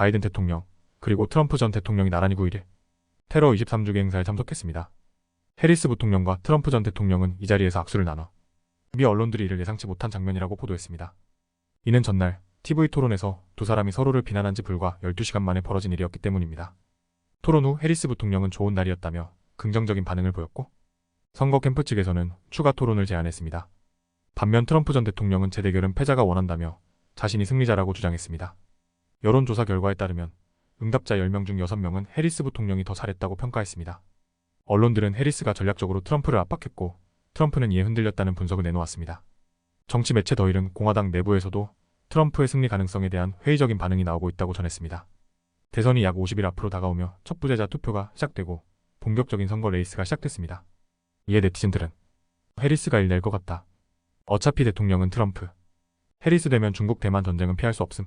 바이든 대통령, 그리고 트럼프 전 대통령이 나란히 9일 테러 23주기 행사에 참석했습니다. 해리스 부통령과 트럼프 전 대통령은 이 자리에서 악수를 나눠 미 언론들이 이를 예상치 못한 장면이라고 보도했습니다. 이는 전날 TV 토론에서 두 사람이 서로를 비난한 지 불과 12시간 만에 벌어진 일이었기 때문입니다. 토론 후 해리스 부통령은 좋은 날이었다며 긍정적인 반응을 보였고 선거 캠프 측에서는 추가 토론을 제안했습니다. 반면 트럼프 전 대통령은 재대결은 패자가 원한다며 자신이 승리자라고 주장했습니다. 여론조사 결과에 따르면 응답자 10명 중 6명은 해리스 부통령이 더 잘했다고 평가했습니다. 언론들은 해리스가 전략적으로 트럼프를 압박했고 트럼프는 이에 흔들렸다는 분석을 내놓았습니다. 정치 매체 더일은 공화당 내부에서도 트럼프의 승리 가능성에 대한 회의적인 반응이 나오고 있다고 전했습니다. 대선이 약 50일 앞으로 다가오며 첫 부재자 투표가 시작되고 본격적인 선거 레이스가 시작됐습니다. 이에 네티즌들은 해리스가 일낼 것 같다. 어차피 대통령은 트럼프. 해리스 되면 중국 대만 전쟁은 피할 수 없음.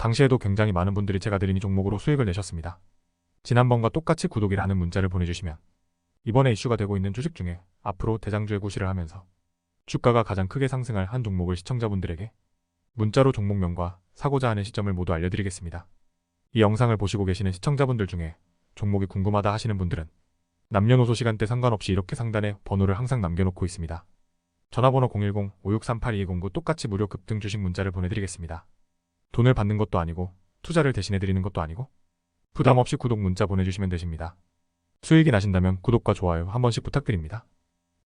당시에도 굉장히 많은 분들이 제가 드린 이 종목으로 수익을 내셨습니다. 지난번과 똑같이 구독이라는 문자를 보내주시면 이번에 이슈가 되고 있는 주식 중에 앞으로 대장주의 구실을 하면서 주가가 가장 크게 상승할 한 종목을 시청자분들에게 문자로 종목명과 사고자 하는 시점을 모두 알려드리겠습니다. 이 영상을 보시고 계시는 시청자분들 중에 종목이 궁금하다 하시는 분들은 남녀노소 시간대 상관없이 이렇게 상단에 번호를 항상 남겨놓고 있습니다. 전화번호 010-5638-2209 똑같이 무료 급등 주식 문자를 보내드리겠습니다. 돈을 받는 것도 아니고 투자를 대신해드리는 것도 아니고 부담 없이 구독 문자 보내주시면 되십니다. 수익이 나신다면 구독과 좋아요 한 번씩 부탁드립니다.